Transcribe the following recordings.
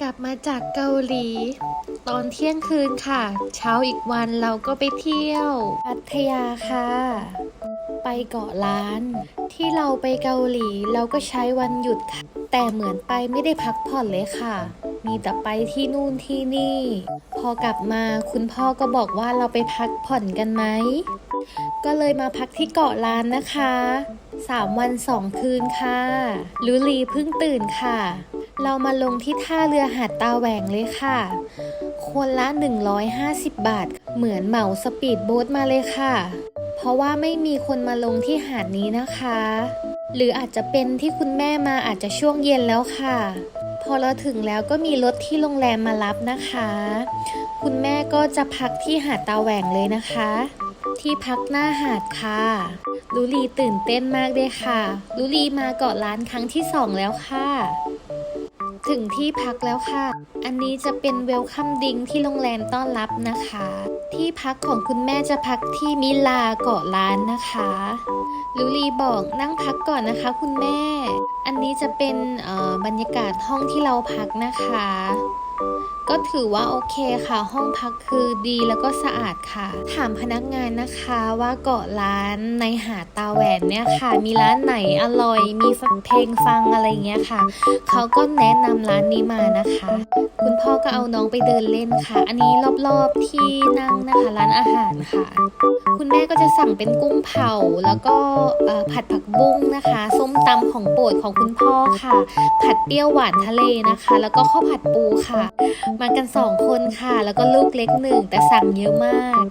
กลับมาจากเกาหลี ตอนเที่ยงคืนค่ะ เช้าอีกวันเราก็ไปเที่ยวพัทยาค่ะ ไปเกาะล้าน ที่เราไปเกาหลีเราก็ใช้วันหยุดค่ะ แต่เหมือนไปไม่ได้พักผ่อนเลยค่ะ มีแต่ไปที่นู่นที่นี่ พอกลับมาคุณพ่อก็บอกว่าเราไปพักผ่อนกันไหม ก็เลยมาพักที่เกาะล้านนะคะสามวันสองคืนค่ะลุลีเพิ่งตื่นค่ะ เรามาลงที่ท่าเรือหาดตาแหวงเลยค่ะ คนละ 150 บาท เหมือนเหมาสปีดโบ๊ทมาเลยค่ะ เพราะว่าไม่มีคนมาลงที่หาดนี้นะคะ หรืออาจจะเป็นที่คุณแม่มาอาจจะช่วงเย็นแล้วค่ะ พอเราถึงแล้วก็มีรถที่โรงแรมมารับนะคะ คุณแม่ก็จะพักที่หาดตาแหวงเลยนะคะ ที่พักหน้าหาดค่ะลุลีตื่นเต้นมากเลยค่ะลุลีมาเกาะล้านครั้งที่สองแล้วค่ะ ถึงที่พักแล้วค่ะ อันนี้จะเป็นเวลคัมดิงที่โรงแรมต้อนรับนะคะ ที่พักของคุณแม่จะพักที่มิลาเกาะล้านนะคะลุลีบอกนั่งพักก่อนนะคะ คุณแม่ อันนี้จะเป็นบรรยากาศห้องที่เราพักนะคะ ก็ถือว่าโอเคค่ะ ห้องพักคือดีแล้วก็สะอาดค่ะ ถามพนักงานนะคะว่าเกาะร้านในหาดตาแหวนเนี่ยค่ะ มีร้านไหนอร่อย มีเพลงฟังอะไรเงี้ยค่ะ เขาก็แนะนำร้านนี้มานะคะ คุณพ่อก็เอาน้องไปเดินเล่นค่ะ อันนี้รอบๆที่นั่งนะคะร้านอาหารค่ะ คุณแม่ก็จะสั่งเป็นกุ้งเผาแล้วก็ผัดผักบุ้งนะคะ ส้มตำของโปรดของคุณพ่อค่ะ ผัดเปรี้ยวหวานทะเลนะคะ แล้วก็ข้าวผัดปูค่ะมากันสองคนค่ะ แล้วก็ลูกเล็กหนึ่งแต่สั่งเยอะมาก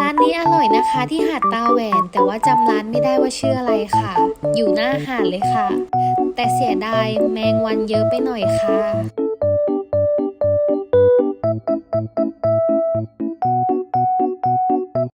ร้านนี้อร่อยนะคะที่หาดตาแหวน แต่ว่าจำร้านไม่ได้ว่าชื่ออะไรค่ะ อยู่หน้าหาดเลยค่ะ แต่เสียดายแมงวันเยอะไปหน่อยค่ะ